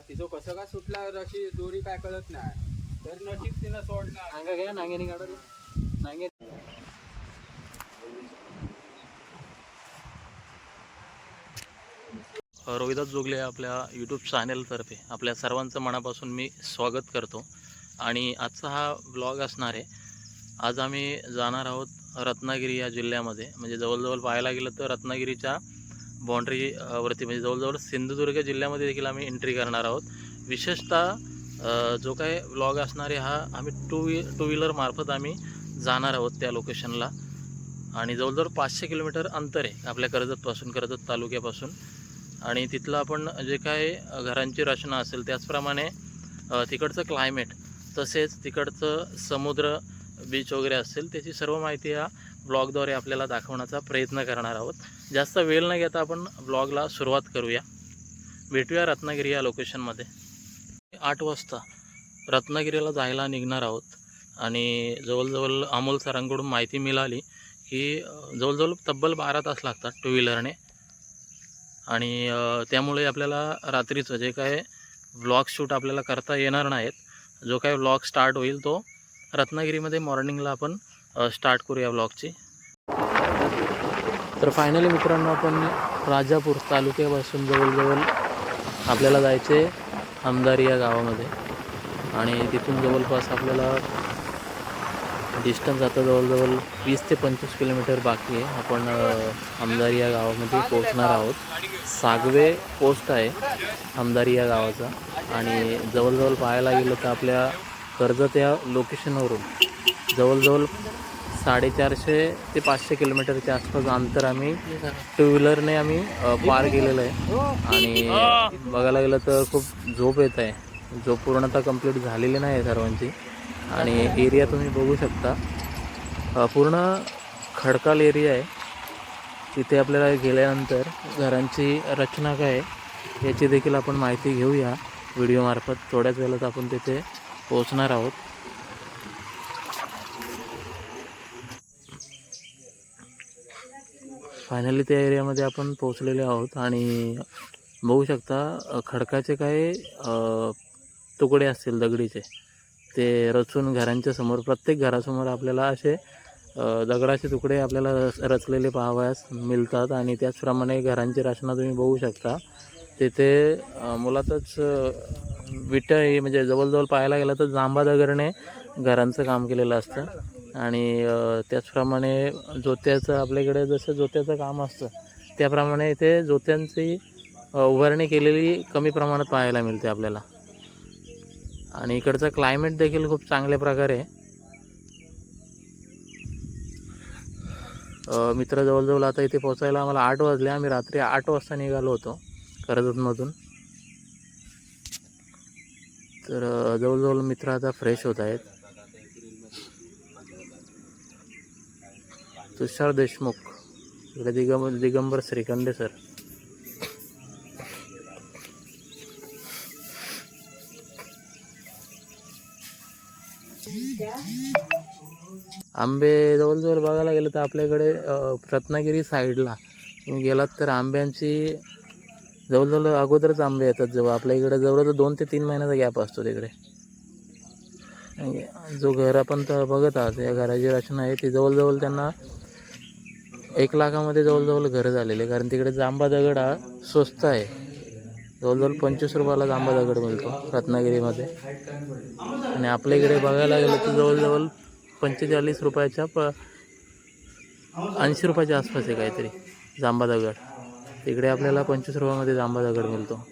तिचं कसं काय सुटला रशी दोरी काय कळत नाही. तर नशीब तिनं सोडला नांगा घ्या नांगे निघाडा नांगे रोहिदास जोगले आपल्या यूट्यूब चॅनेलतर्फे आपल्या सर्वांचं मनापासून मी स्वागत करतो. आणि आजचा हा ब्लॉग असणार आहे. आज आम्ही जाणार आहोत रत्नागिरी या जिल्ह्यामध्ये. म्हणजे जवळजवळ पाहायला गेलं तर रत्नागिरीच्या बाँड्री वरती म्हणजे जवळजवळ सिंधुदुर्ग जिल्ह्यामध्ये देखील आम्ही एंट्री करणार आहोत. विशेषतः जो काय ब्लॉग असणार आहे हा आम्ही टू व्ही टू व्हीलरमार्फत आम्ही जाणार आहोत त्या लोकेशनला आणि जवळजवळ पाचशे किलोमीटर अंतर आहे आपल्या कर्जतपासून कर्जत तालुक्यापासून. आणि तिथलं आपण जे काय घरांची रचना असेल त्याचप्रमाणे तिकडचं क्लायमेट तसेच तिकडचं समुद्र बीच वगैरे असेल त्याची सर्व माहिती या ब्लॉगद्वारे आपल्याला दाखवण्याचा प्रयत्न करणार आहोत. जास्त वेळ न घेता आपण ब्लॉगला सुरुवात करूया. भेटूया रत्नागिरी या लोकेशनमध्ये आठ वाजता रत्नागिरीला जायला निघणार आहोत आणि जवळजवळ अमोल सरांकडून माहिती मिळाली की जवळजवळ तब्बल बारा तास लागतात टू व्हीलरने आणि त्यामुळे आपल्याला रात्रीचं जे काय व्लॉग शूट आपल्याला करता येणार नाहीत. जो काय व्लॉग स्टार्ट होईल तो रत्नागिरीमध्ये मॉर्निंगला आपण स्टार्ट करूया व्लॉगची तर फायनली मित्रांनो आपण राजापूर तालुक्यापासून जवळजवळ आपल्याला जायचे आमदारी या गावामध्ये. आणि तिथून जवळपास आपल्याला डिस्टन्स आता जवळजवळ वीस ते पंचवीस किलोमीटर बाकी आहे. आपण अ, आमदारी या गावामध्ये पोहोचणार आहोत. सागवे पोस्ट आहे आमदारी या गावाचा. आणि जवळजवळ पाहायला गेलं तर आपल्या कर्जत या लोकेशनवरून जवळजवळ साडेचारशे ते पाचशे किलोमीटरच्या आसपास अंतर आम्ही टू व्हीलरने आम्ही पार केलेलं आहे. आणि बघायला गेलं तर खूप झोप येत आहे. झोप पूर्णतः कंप्लीट झालेली नाही आहे सर्वांची. आणि एरिया तुम्ही बघू शकता. पूर्ण खडकाल एरिया आहे. तिथे आपल्याला गेल्यानंतर घरांची रचना काय आहे याची देखील आपण माहिती घेऊया. व्हिडिओमार्फत थोड्याच वेळात आपण तिथे पोहोचणार आहोत. फायनली त्या एरियामध्ये आपण पोहोचलेले आहोत आणि बघू शकता खडकाचे काय तुकडे असतील दगडीचे. ते रचून घरांच्या समोर प्रत्येक घरासमोर आपल्याला असे दगडाचे तुकडे आपल्याला रचलेले पाहावयास मिळतात आणि त्याचप्रमाणे घरांची रचना तुम्ही बघू शकता. तिथे मुलातच मुळातच हे म्हणजे जवळजवळ पाहायला गेलं तर जांबा दगडने घरांचं काम केलेलं असतं. आणि त्याचप्रमाणे जोत्याचं आपल्याकडे जसं जोत्याचं काम असतं त्याप्रमाणे इथे जोत्यांची उभारणी केलेली कमी प्रमाणात पाहायला मिळते आपल्याला. आणि इकडचं क्लायमेट देखील खूप चांगल्या प्रकारे आहे. मित्र जवळजवळ आता इथे पोचायला आम्हाला आठ वाजले. आम्ही रात्री आठ वाजता निघालो होतो कर्जतमधून. तर जवळजवळ मित्र आता फ्रेश होत आहेत. तुषार देशमुख इकडे दिगंबर दिगंबर श्रीखंडे सर आंबे जवळजवळ बघायला गेलं तर आपल्याकडे रत्नागिरी साईडला गेलात तर आंब्यांची जवळजवळ अगोदरच आंबे येतात जेव्हा आपल्या इकडे जवळजवळ दोन ते तीन महिन्याचा गॅप असतो तिकडे. जो घर आपण तर बघत आहात या घराची रचना आहे ती जवळजवळ त्यांना एक लाखामध्ये जवळजवळ घरं झालेले कारण तिकडे जांबा दगड हा स्वस्त आहे. जवळजवळ पंचवीस रुपयाला जांबा दगड मिळतो रत्नागिरीमध्ये. आणि आपल्या इकडे बघायला गेलं तर जवळजवळ पंचेचाळीस रुपयाच्या प ऐंशी रुपयाच्या आसपास आहे काहीतरी जांबा दगड. तिकडे आपल्याला पंचवीस रुपयामध्ये जांबा दगड मिळतो.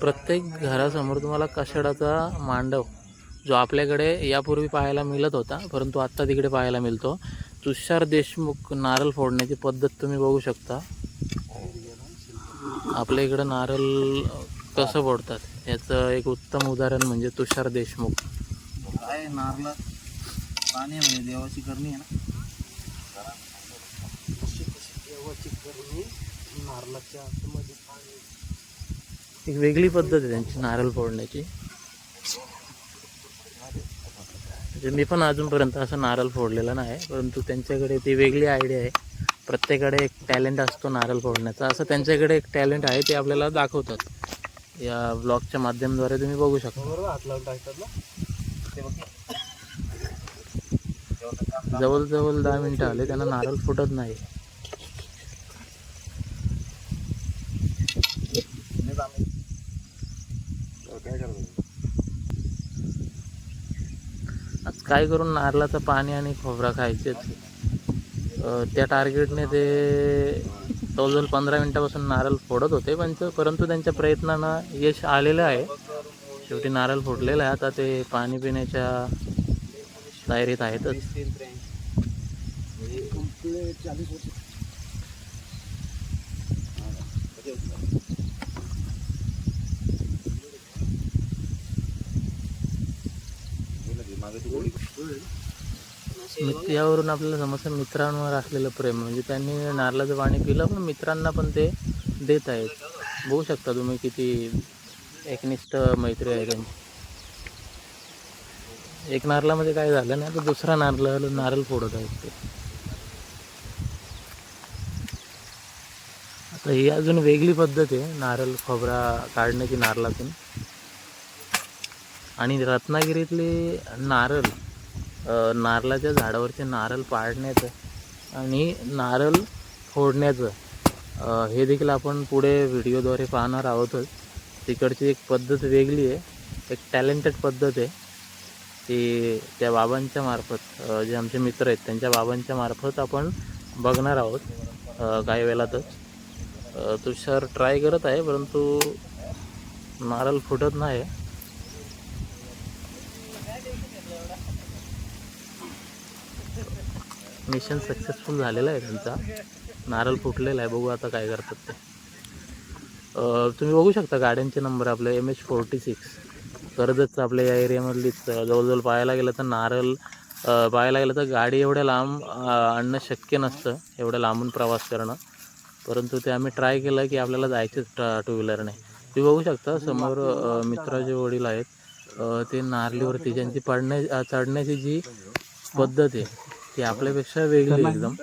प्रत्येक घरासमोर तुम्हाला कशाडाचा मांडव जो आपल्याकडे यापूर्वी पाहायला मिळत होता परंतु आत्ता तिकडे पाहायला मिळतो. तुषार देशमुख नारळ फोडण्याची पद्धत तुम्ही बघू शकता. आपल्या इकडं नारळ कसं फोडतात? याचं एक उत्तम उदाहरण म्हणजे तुषार देशमुख. काय नारला पाणी म्हणजे देवाची करणी आहे ना? देवाची करणी नारळाच्या एक वेगळी पद्धत आहे त्यांची नारळ फोडण्याची. म्हणजे मी पण अजूनपर्यंत असं नारळ फोडलेला नाही परंतु त्यांच्याकडे ती वेगळी आयडिया आहे. प्रत्येकाकडे एक टॅलेंट असतो नारळ फोडण्याचा. असं त्यांच्याकडे एक टॅलेंट आहे ते आपल्याला दाखवतात. या ब्लॉगच्या माध्यमाद्वारे तुम्ही बघू शकता. जवळजवळ दहा मिनिटं आले त्यांना नारळ फुटत नाही. काय करून नारळाचं पाणी आणि खोबरा खायचेच त्या टार्गेटने ते जवळजवळ पंधरा मिनिटापासून नारळ फोडत होते पण परंतु त्यांच्या प्रयत्नांना यश आलेलं आहे. शेवटी नारळ फोडलेलं आहे. आता ते पाणी पिण्याच्या तयारीत आहेतच. म्हणजे यावरून आपल्याला समजतं मित्रांवर असलेलं प्रेम. म्हणजे त्यांनी नारळाचं पाणी पिलं पण मित्रांना पण ते देत आहेत. बघू शकता तुम्ही किती एकनिष्ठ मैत्री आहे त्यांची. एक नारळामध्ये काय झालं नाही तर दुसरा नारळ नारळ फोडत आहेत ते. आता ही अजून वेगळी पद्धत आहे नारळ खोबरा काढण्याची नारळातून. आणि रत्नागिरीतले नारळ नारळाच्या झाडावरचे नारळ पाडण्याचं आणि नारळ फोडण्याचं हे देखील आपण पुढे व्हिडिओद्वारे पाहणार आहोतच. तिकडची एक पद्धत वेगळी आहे. एक टॅलेंटेड पद्धत आहे. ती त्या बाबांच्या मार्फत जे आमचे मित्र आहेत त्यांच्या बाबांच्या मार्फत आपण बघणार आहोत काही वेळातच. तुषार ट्राय करत आहे परंतु नारळ फुटत नाही. मिशन सक्सेसफुल झालेलं आहे त्यांचा. नारळ फुटलेला आहे. बघू आता काय करतात ते. तुम्ही बघू शकता गाड्यांचे नंबर आपले. एम एच फोर्टी सिक्स कर्जतचं आपल्या या एरियामधलीच. जवळजवळ पाहायला गेलं तर नारळ पाहायला गेलं तर गाडी एवढ्या लांब आणणं शक्य नसतं. एवढ्या लांबून प्रवास करणं. परंतु ते आम्ही ट्राय केलं की आपल्याला जायचंच टू व्हीलरने तुम्ही बघू शकता समोर मित्राचे वडील आहेत. ते नारळीवरती ज्यांची पडण्या चढण्याची जी पद्धत आहे ती आपल्यापेक्षा वेगळी एकदम.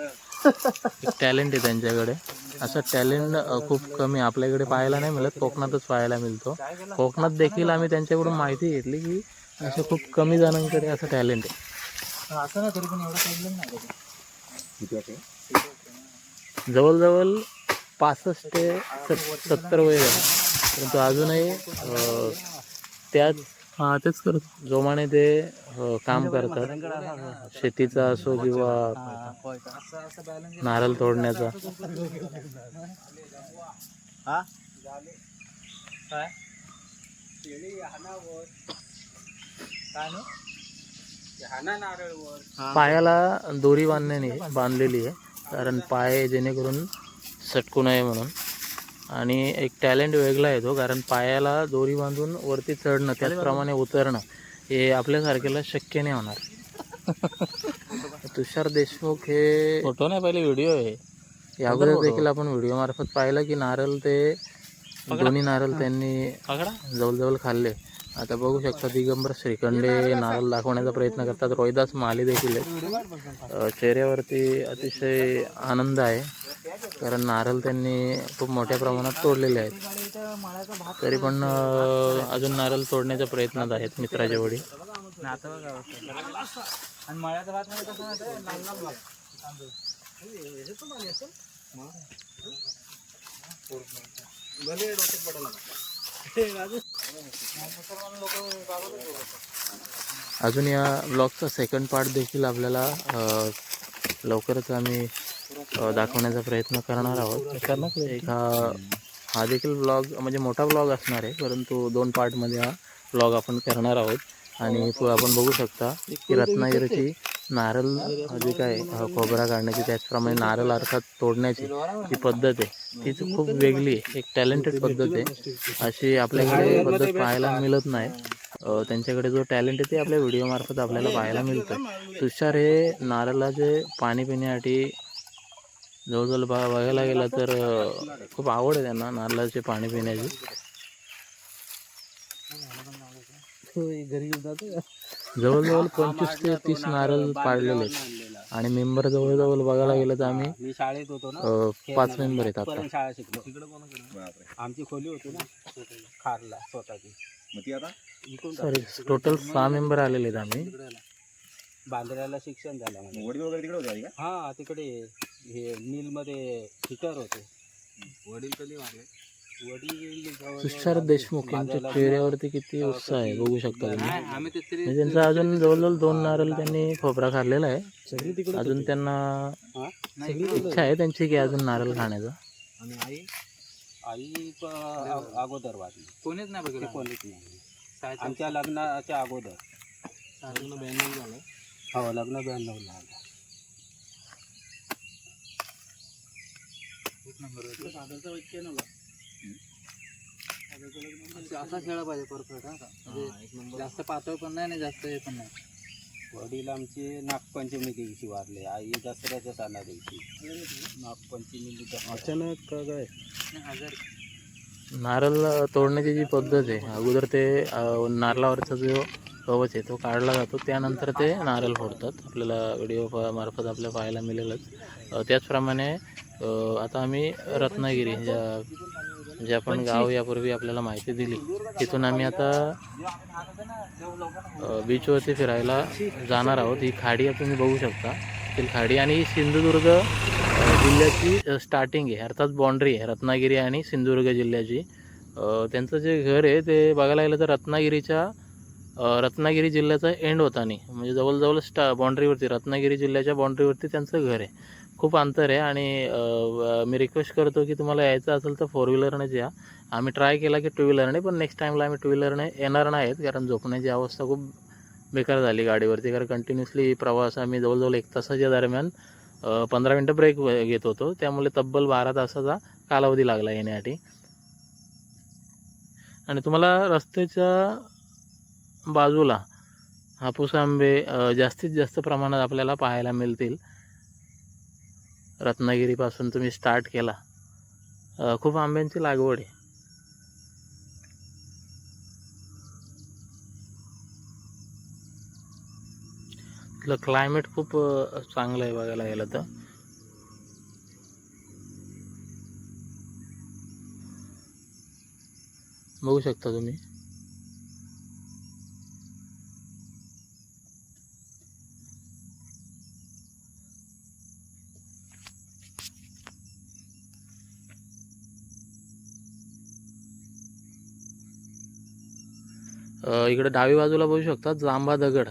एक टॅलेंट आहे त्यांच्याकडे. असं टॅलेंट खूप कमी आपल्याकडे पाहायला नाही मिळत. कोकणातच पाहायला मिळतो. कोकणात देखील आम्ही त्यांच्याकडून माहिती घेतली की असं खूप कमी जणांकडे असं टॅलेंट आहे. असं ना तरी पण एवढं नाही जवळजवळ पासष्ट ते सत सत्तर वय झालं. परंतु अजूनही त्याच हां तेच करत. जोमाने ते अं, काम करतात. शेतीचा असो किंवा नारळ तोडण्याचा. हा? काय शेळी हानावर काय ना हाना नारळवर पायाला दोरी बांधण्याने बांधलेली आहे कारण पाय जेणेकरून सटकू नये म्हणून. आणि एक टॅलेंट वेगळा आहे तो कारण पायाला दोरी बांधून वरती चढणं त्याचप्रमाणे उतरणं हे आपल्यासारख्याला शक्य नाही होणार. तुषार देशमुख हे फोटो नाही पहिले व्हिडिओ आहे. या अगोदर देखील आपण व्हिडिओ मार्फत पाहिलं की नारळ ते दोन्ही नारळ त्यांनी जवळजवळ खाल्ले. आता बघू शकता दिगंबर श्रीखंडे नारळ दाखवण्याचा प्रयत्न करतात. रोहिदास माली देखील आहेत. चेहऱ्यावरती अतिशय आनंद आहे. कारण नारळ त्यांनी खूप मोठ्या प्रमाणात तोडलेले आहेत. तरी पण अजून नारळ तोडण्याच्या प्रयत्नात आहेत मित्राच्या वडील. आणि अजून या ब्लॉगचा सेकंड पार्ट देखील आपल्याला लवकरच आम्ही दाखवण्याचा प्रयत्न करणार आहोत. एक हा हा देखील ब्लॉग म्हणजे मोठा ब्लॉग असणार आहे परंतु दोन पार्टमध्ये हा ब्लॉग आपण करणार आहोत. आणि आपण बघू शकता की रत्नागिरीची नारळ जे काय खोबरा काढण्याची त्याचप्रमाणे नारळ अर्थात तोडण्याची जी पद्धत आहे तीच खूप वेगळी आहे. एक टॅलेंटेड पद्धत आहे. अशी आपल्याकडे पद्धत पाहायला मिळत नाही. त्यांच्याकडे जो टॅलेंट आहे ते आपल्या व्हिडिओमार्फत आपल्याला पाहायला मिळतं. तुषार हे नारळाचे पाणी पिण्यासाठी जवळजवळ बा बघायला गेलं तर खूप आवड आहे त्यांना नारळाचे पाणी पिण्याची. घरी घेऊन जातो जवळजवळ पंचवीस ते तीस नारळ पाडलेले आहेत. आणि मेंबर जवळजवळ बघायला गेलं तर आम्ही मी शाळेत होतो ना पाच मेंबर आहेत आता. शाळा शिकलो. आमची खोली होती ना खारला स्वतःची. सॉरी टोटल सहा मेंबर आलेले आहेत आम्ही. बांद्र्याला शिक्षण झालं माझं. हा तिकडे हे मिलमध्ये फिटर होते. वडील कधी जवळ- तुषार देशमुख यांच्या चेहऱ्यावरती किती उत्साह आहे बघू शकता तुम्ही. म्हणजे त्यांचा अजून जवळजवल दोन नारळ त्यांनी खोबरा खाल्लेला आहे. अजून त्यांना हा? इच्छा आहे त्यांची की अजून नारळ खाण्याचा. आणि आई? आई प- अ- अगोदर वारली कोणीच नाही बघितलं. कोणीच नाही. आमच्या लग्नाच्या अगोदर. लग्न ब्याण्णव झालं. हो लग्न ब्याण्णव झालं. असा खेळा पाहिजे परफेक्ट म्हणजे जास्त पातळ पण नाही आणि जास्त हे पण नाही. वडील आमचे नागपंचमी दिवशी वारले. आई दसऱ्याच्या सणा दिवशी. नागपंचमी अचानक का काय? नारळ तोडण्याची जी पद्धत आहे अगोदर ते अ, नारळावरचा जो कवच आहे तो काढला जातो. त्यानंतर ते नारळ फोडतात. आपल्याला व्हिडिओ प- मार्फत आपल्याला पाहायला मिळेलच. अ, त्याचप्रमाणे अ, आता आम्ही रत्नागिरी ज्या जे आपण गाव यापूर्वी आपल्याला माहिती दिली. तिथून आम्ही आता बीचवरती फिरायला जाणार आहोत. ही खाडी तुम्ही बघू शकता. ती खाडी आणि ही सिंधुदुर्ग जिल्ह्याची स्टार्टिंग आहे. अर्थात बाँड्री आहे. रत्नागिरी आणि सिंधुदुर्ग जिल्ह्याची. त्यांचं जे घर आहे ते बघायला गेलं तर रत्नागिरीच्या रत्नागिरी जिल्ह्याचा एंड होता नाही म्हणजे जवळजवळ स्टा बाँड्रीवरती रत्नागिरी जिल्ह्याच्या बाँड्रीवरती त्यांचं घर आहे. खूप अंतर आहे आणि मी रिक्वेस्ट करतो की तुम्हाला यायचं असेल तर फोर व्हीलरनेच या. आम्ही ट्राय केला की टू व्हीलरने पण नेक्स्ट टाईमला आम्ही टू व्हीलरने येणार नाहीत कारण झोपण्याची अवस्था खूप बेकार झाली गाडीवरती. कारण कंटिन्युअसली प्रवास आम्ही जवळजवळ एक तासाच्या दरम्यान पंधरा मिनटं ब्रेक घेत होतो. त्यामुळे तब्बल बारा तासाचा कालावधी लागला येण्यासाठी. आणि तुम्हाला रस्त्याच्या बाजूला हापूस आंबे जास्तीत जास्त प्रमाणात आपल्याला पाहायला मिळतील. रत्नागिरीपासून तुम्ही स्टार्ट केला. खूप आंब्यांची लागवड आहे. तिथलं क्लायमेट खूप चांगलं आहे बघायला गेलं तर. बघू शकता तुम्ही. इकडे डावी बाजूला बघू शकता जांबा दगड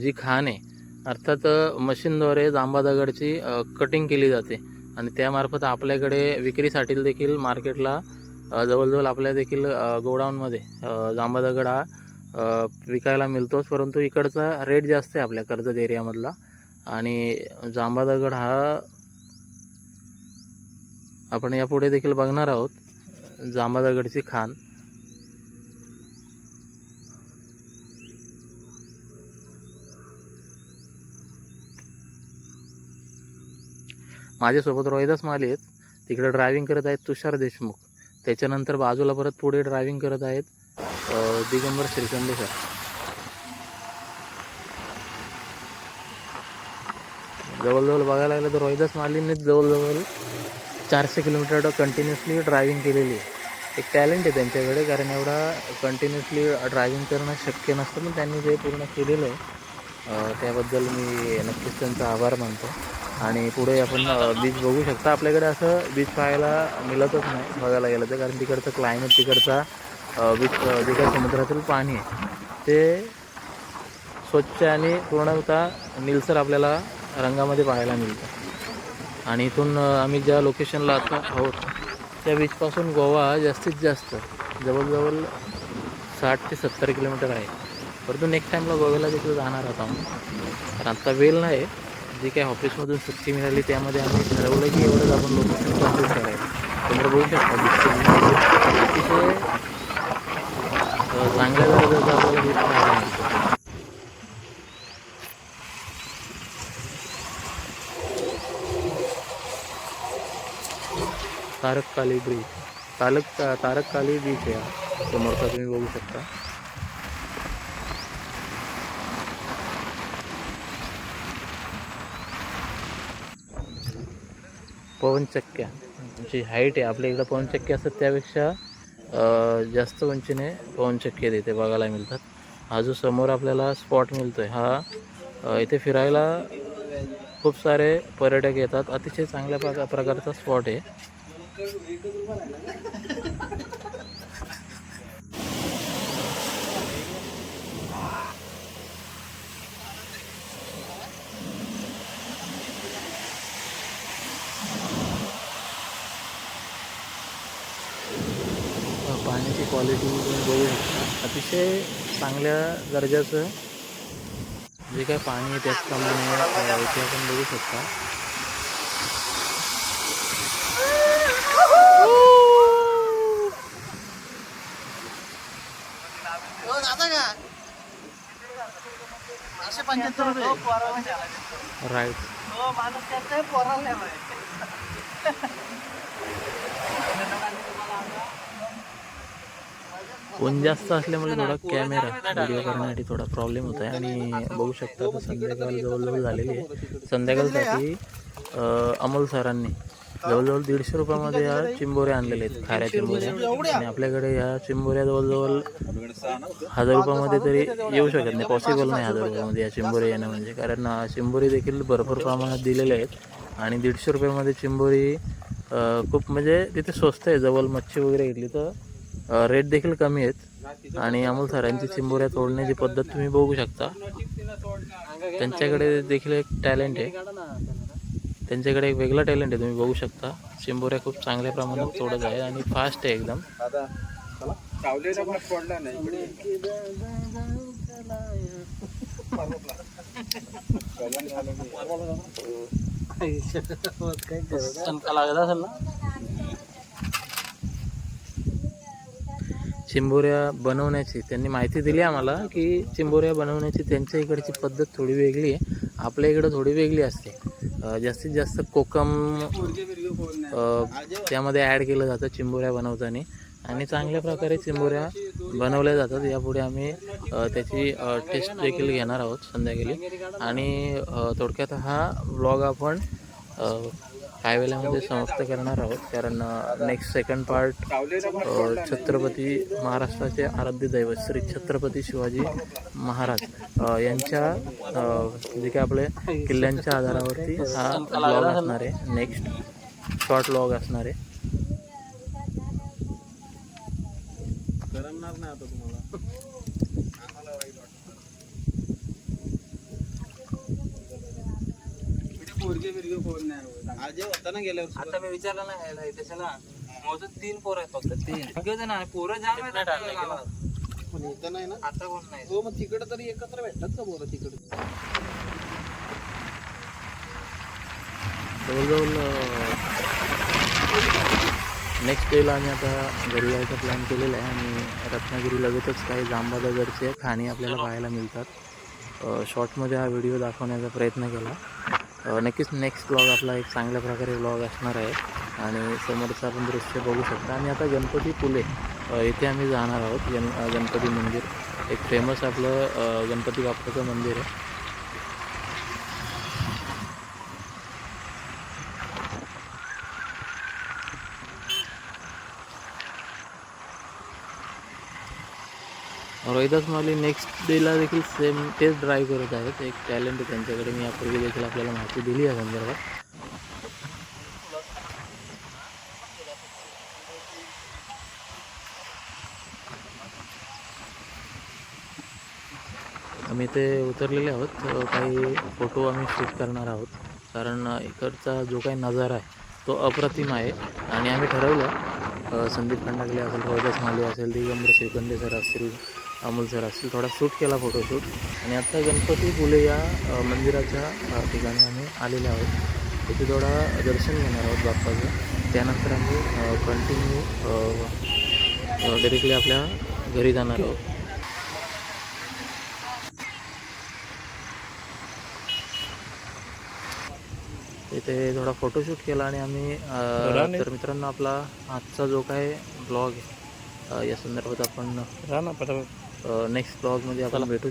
जी खाण आहे. अर्थात मशीनद्वारे जांबा दगडची कटिंग केली जाते. आणि त्यामार्फत आपल्याकडे विक्रीसाठी देखील मार्केटला जवळजवळ आपल्या देखील गोडाऊनमध्ये जांबा दगड हा विकायला मिळतोच. परंतु इकडचा रेट जास्त आहे आपल्या कर्जत एरियामधला आणि जांबा दगड हा आपण यापुढे देखील बघणार आहोत जांबा दगडची खाण. माझ्यासोबत रोहिदास माले आहेत. तिकडे ड्रायव्हिंग करत आहेत तुषार देशमुख. त्याच्यानंतर बाजूला परत पुढे ड्रायव्हिंग करत आहेत दिगंबर श्रीखंडे सर जवळजवळ बघायला गेलं तर रोहिदास मालींनीच जवळजवळ चारशे किलोमीटर कंटिन्युअसली ड्रायव्हिंग केलेली आहे. एक टॅलेंट आहे त्यांच्याकडे कारण एवढा कंटिन्युअसली ड्रायव्हिंग करणं शक्य नसतं पण त्यांनी जे पूर्ण केलेलं आहे त्याबद्दल मी नक्कीच त्यांचा आभार मानतो. आणि पुढे आपण बीच बघू शकता. आपल्याकडे असं बीच पाहायला मिळतच नाही बघायला गेलं तर. कारण तिकडचं क्लायमेट तिकडचा बीच जे काही समुद्रातील पाणी आहे. ते स्वच्छ आणि पूर्णतः निलसर आपल्याला रंगामध्ये पाहायला मिळतं. आणि इथून आम्ही ज्या लोकेशनला आता आहोत त्या बीचपासून गोवा जास्तीत जास्त जवळजवळ साठ ते सत्तर किलोमीटर आहे. परंतु नेक्स्ट टाईमला गोव्याला देखील जाणार आहोत आम्ही कारण आत्ता वेळ नाही. जी काही ऑफिसमधून सुट्टी मिळाली त्यामध्ये आम्ही ठरवलं की एवढंच आपण लोकेशन कंप्लीट करायचं. तुम्ही बघू शकता अतिशय चांगल्या दर्जाचं आपल्याला भेटणार तारक काली ब्रिज तारक तारक काली बीच आहे. समोरचा तुम्ही बघू शकता. पवनचक्क्या. जी हाईट आहे आपल्या इकडं पवनचक्क्या असतात त्यापेक्षा जास्त उंचीने पवनचक्के इथे बघायला मिळतात. हा जो समोर आपल्याला स्पॉट मिळतो आहे हा इथे फिरायला खूप सारे पर्यटक येतात. अतिशय चांगल्या प्रका प्रकारचा स्पॉट आहे. पाण्याची क्वालिटी तुम्ही बघू शकता. अतिशय चांगल्या दर्जाचं जे काही पाणी आहे त्याचप्रमाणे इथे आपण बघू शकता. राईट ऊन जास्त असल्यामुळे थोडा कॅमेरा व्हिडिओ करण्यासाठी थोडा प्रॉब्लेम होत आहे आणि बघू शकता तर संध्याकाळ जवळजवळ झालेली आहे. संध्याकाळसाठी अमोल सरांनी जवळजवळ दीडशे रुपयामध्ये या चिंबोऱ्या आणलेल्या आहेत खाऱ्या चिंबोऱ्या. आणि आपल्याकडे या चिंबोऱ्या जवळजवळ हजार रुपयामध्ये तरी येऊ शकत नाही. पॉसिबल नाही हजार रुपयामध्ये या चिंबोरी येणं म्हणजे. कारण चिंबोरी देखील भरपूर प्रमाणात दिलेल्या आहेत. आणि दीडशे रुपयामध्ये चिंबोरी खूप म्हणजे तिथे स्वस्त आहे. जवळ मच्छी वगैरे घेतली तर रेट देखील कमी आहेत. आणि अमोल सरांची चिंबोऱ्या तोडण्याची पद्धत तुम्ही बघू शकता. त्यांच्याकडे देखील एक टॅलेंट आहे. त्यांच्याकडे एक वेगळं टॅलेंट आहे तुम्ही बघू शकता. चिंबोऱ्या खूप चांगल्या प्रमाणात तोडत आहे आणि फास्ट आहे एकदम. लागत असेल ना? चिंबोऱ्या बनवण्याची त्यांनी माहिती दिली आम्हाला की चिंबोऱ्या बनवण्याची त्यांच्या इकडची पद्धत थोडी वेगळी आहे. आपल्या इकडं थोडी वेगळी असते. जास्तीत जास्त कोकम त्यामध्ये ॲड केलं जातं चिंबोऱ्या बनवताना. आणि चांगल्या प्रकारे चिंबोऱ्या बनवल्या जातात. यापुढे आम्ही त्याची टेस्ट देखील घेणार आहोत संध्याकाळी. आणि थोडक्यात हा ब्लॉग आपण काय वेळामध्ये समाप्त करणार आहोत. कारण नेक्स्ट सेकंड पार्ट छत्रपती महाराष्ट्राचे आराध्य दैवत श्री छत्रपती शिवाजी महाराज यांच्या जे काही आपले किल्ल्यांच्या आधारावरती हा ब्लॉग असणार आहे. नेक्स्ट शॉर्ट ब्लॉग असणार आहे करमणार नाही आता तुम्हाला पोरगे बिरगे कोण नाही आज होता ना गेल्या वर्षी आता मी विचारलं ना ह्याला त्याच्याला मोजून तीन पोरं आहेत फक्त तीन. पोरं जाम आहेत आपल्या गावात. पण इथं नाही ना. आता कोण नाही? हो मग तिकडे तरी एकत्र भेटतात का बोला तिकडे? जवळजवळ नेक्स्ट डेला आम्ही आता घरी यायचा प्लॅन केलेला आहे आणि रत्नागिरी लगेचच काही जांबादागडचे खाणी आपल्याला पाहायला मिळतात. शॉर्टमध्ये हा व्हिडिओ दाखवण्याचा प्रयत्न केला. अ, नक्कीच नेक्स्ट ब्लॉग आपला एक चांगल्या प्रकारे ब्लॉग असणार आहे. आणि समोरचं आपण दृश्य बघू शकता. आणि आता गणपती पुले इथे आम्ही जाणार आहोत. गण गणपती मंदिर. एक फेमस आपलं गणपती बाप्पाचं मंदिर आहे. वैदास माली नेक्स्ट डेला देखील सेम तेच ड्राईव्ह करत आहेत. एक टॅलेंट आहे त्यांच्याकडे. मी यापूर्वी देखील आपल्याला माहिती दिली या संदर्भात. आम्ही ते उतरलेले आहोत. काही फोटो आम्ही शूट करणार आहोत. कारण इकडचा जो काही नजारा आहे तो अप्रतिम आहे. आणि आम्ही ठरवलं संदीप खंडागले असेल रोहिदास माली असेल दिगंबर श्रीकंदे सर असतील अमोल सर असतील थोडा शूट केला फोटोशूट आणि आता गणपती फुले या मंदिराच्या ठिकाणी आम्ही आलेले आहोत. तिथे थोडा दर्शन घेणार आहोत बाप्पाचं. त्यानंतर आम्ही कंटिन्यू डायरेक्टली आपल्या घरी जाणार आहोत. इथे थोडा फोटोशूट केला आणि आम्ही तर मित्रांनो आपला आजचा जो काय ब्लॉग आहे या संदर्भात आपण नेक्स्ट ब्लॉगमध्ये आपण भेटू